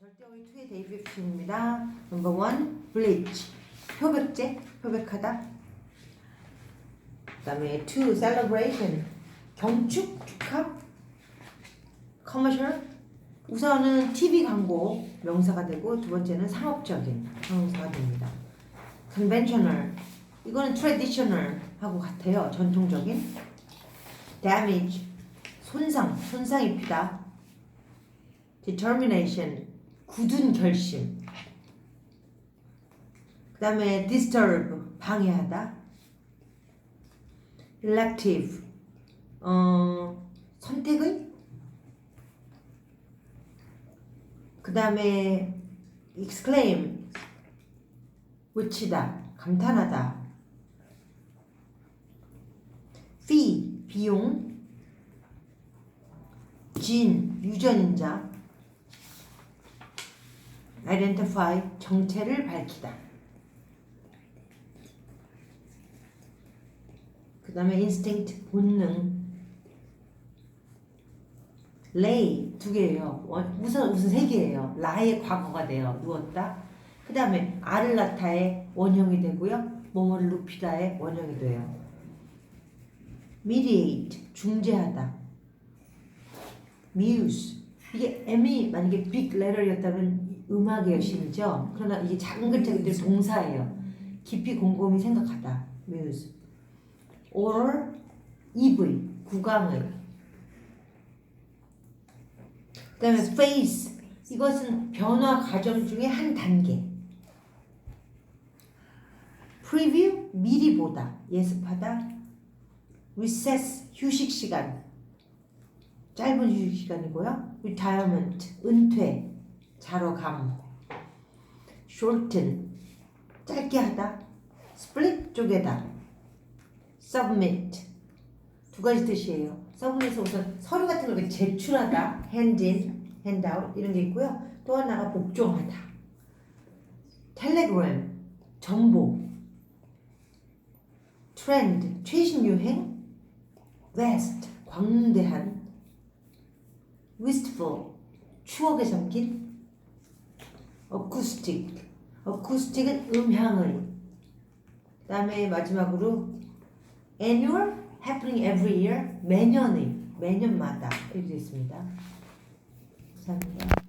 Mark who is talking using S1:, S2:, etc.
S1: 절대어휘 2의 데이비프입니다. 넘버 1 블리치 표백제 표백하다. 그다음에 2 celebration 경축 축하. commercial 우선은 TV 광고 명사가 되고 두 번째는 상업적인 형용사가 됩니다. conventional 이거는 traditional 하고 같아요. 전통적인 damage 손상 손상 입히다. determination 굳은 결심. 그 다음에 disturb 방해하다. elective 어 선택의. 그 다음에 exclaim 외치다 감탄하다. fee 비용. 진 유전인자. Identify 정체를 밝히다. 그 다음에 instinct 본능. lay 두 개예요. 원- 우선 우선 세 개예요. lie의 과거가 돼요. 누웠다. 그 다음에 아를라타의 원형이 되고요. 뭐뭐를 눕히다의 원형이 돼요. mediate 중재하다. muse 이게 M이 만약에 빅 레터였다면 음악의 여신이죠. 그러나 이게 작은 글자기 때문에 동사예요. 깊이 곰곰이 생각하다. muse. or EV 구강의. 그다음에 face 이것은 변화 과정 중에 한 단계. preview 미리 보다 예습하다. recess 휴식 시간 짧은 휴식 시간이고요. retirement 은퇴 자러 감. shorten 짧게 하다. split 쪼개다. submit 두 가지 뜻이에요. submit은 우선 서류 같은 걸 제출하다, hand in, hand out 이런 게 있고요. 또 하나가 복종하다. telegram 정보. trend 최신 유행. vast 광대한. Wistful 추억에 잠긴. acoustic acoustic은 음향의. 그다음에 마지막으로 annual happening every year 매년의 매년마다 이렇게 되어 있습니다. 감사합니다.